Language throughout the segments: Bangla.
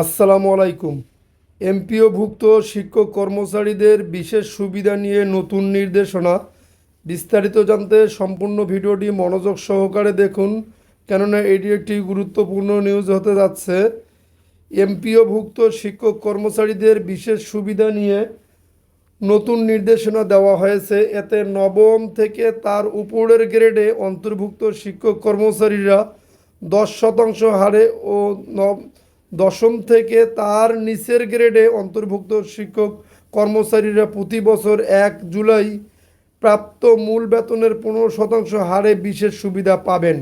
আসসালামু আলাইকুম। এমপিওভুক্ত শিক্ষক কর্মচারীদের বিশেষ সুবিধা নিয়ে নতুন নির্দেশনা। বিস্তারিত জানতে সম্পূর্ণ ভিডিওটি মনোযোগ সহকারে দেখুন, কেননা এটি একটি গুরুত্বপূর্ণ নিউজ হতে যাচ্ছে। এমপিওভুক্ত শিক্ষক কর্মচারীদের বিশেষ সুবিধা নিয়ে নতুন নির্দেশনা দেওয়া হয়েছে। এতে নবম থেকে তার উপরের গ্রেডে অন্তর্ভুক্ত শিক্ষক কর্মচারীরা দশ শতাংশ হারে ও নব দশম থেকে তার নিচের গ্রেডে অন্তর্ভুক্ত শিক্ষক কর্মচারীরা প্রতি বছর এক জুলাই প্রাপ্ত মূল বেতনের পনেরো শতাংশ হারে বিশেষ সুবিধা পাবেন।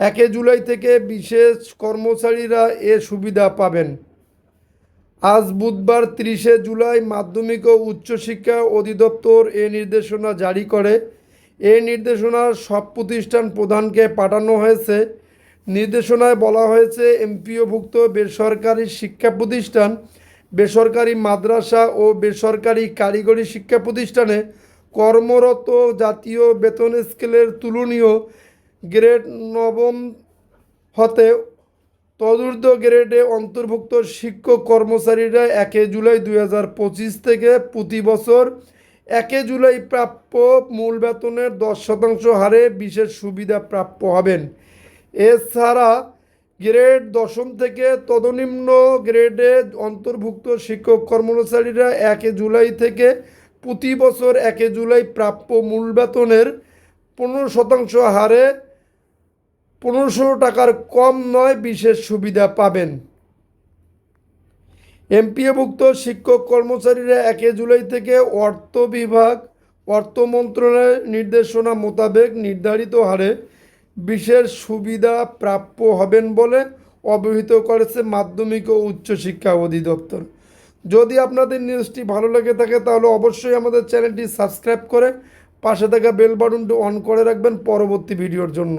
একে জুলাই থেকে বিশেষ কর্মচারীরা এ সুবিধা পাবেন। আজ বুধবার তিরিশে জুলাই মাধ্যমিক ও উচ্চশিক্ষা অধিদপ্তর এ নির্দেশনা জারি করে। এই নির্দেশনা সব প্রতিষ্ঠান প্রধানকে পাঠানো হয়েছে। নির্দেশনায় বলা হয়েছে, এমপিওভুক্ত বেসরকারি শিক্ষা প্রতিষ্ঠান, বেসরকারি মাদ্রাসা ও বেসরকারি কারিগরি শিক্ষা প্রতিষ্ঠানে কর্মরত জাতীয় বেতন স্কেলের তুলনীয় গ্রেড নবম হতে তদূর্ধ্ব গ্রেডে অন্তর্ভুক্ত শিক্ষক কর্মচারীরা একে জুলাই দুই হাজার পঁচিশ থেকে প্রতি বছর একে জুলাই প্রাপ্য মূল বেতনের দশ শতাংশ হারে বিশেষ সুবিধা প্রাপ্য হবেন। এছাড়া গ্রেড দশম থেকে তদনিম্ন গ্রেডে অন্তর্ভুক্ত শিক্ষক কর্মচারীরা একে জুলাই থেকে প্রতি বছর একে জুলাই প্রাপ্য মূল বেতনের পনেরো শতাংশ হারে পনেরোশো টাকার কম নয়, বিশেষ সুবিধা পাবেন। এমপিএভুক্ত শিক্ষক কর্মচারীরা একে জুলাই থেকে অর্থ বিভাগ, অর্থ মন্ত্রণালয়ের নির্দেশনা মোতাবেক নির্ধারিত হারে বিশেষ সুবিধা প্রাপ্য হবেন বলে অবহিত করেছে মাধ্যমিক ও উচ্চশিক্ষা অধিদপ্তর। যদি আপনাদের নিউজটি ভালো লেগে থাকে তাহলে অবশ্যই আমাদের চ্যানেলটি সাবস্ক্রাইব করে পাশে থাকা বেল বাটনটি অন করে রাখবেন পরবর্তী ভিডিওর জন্য।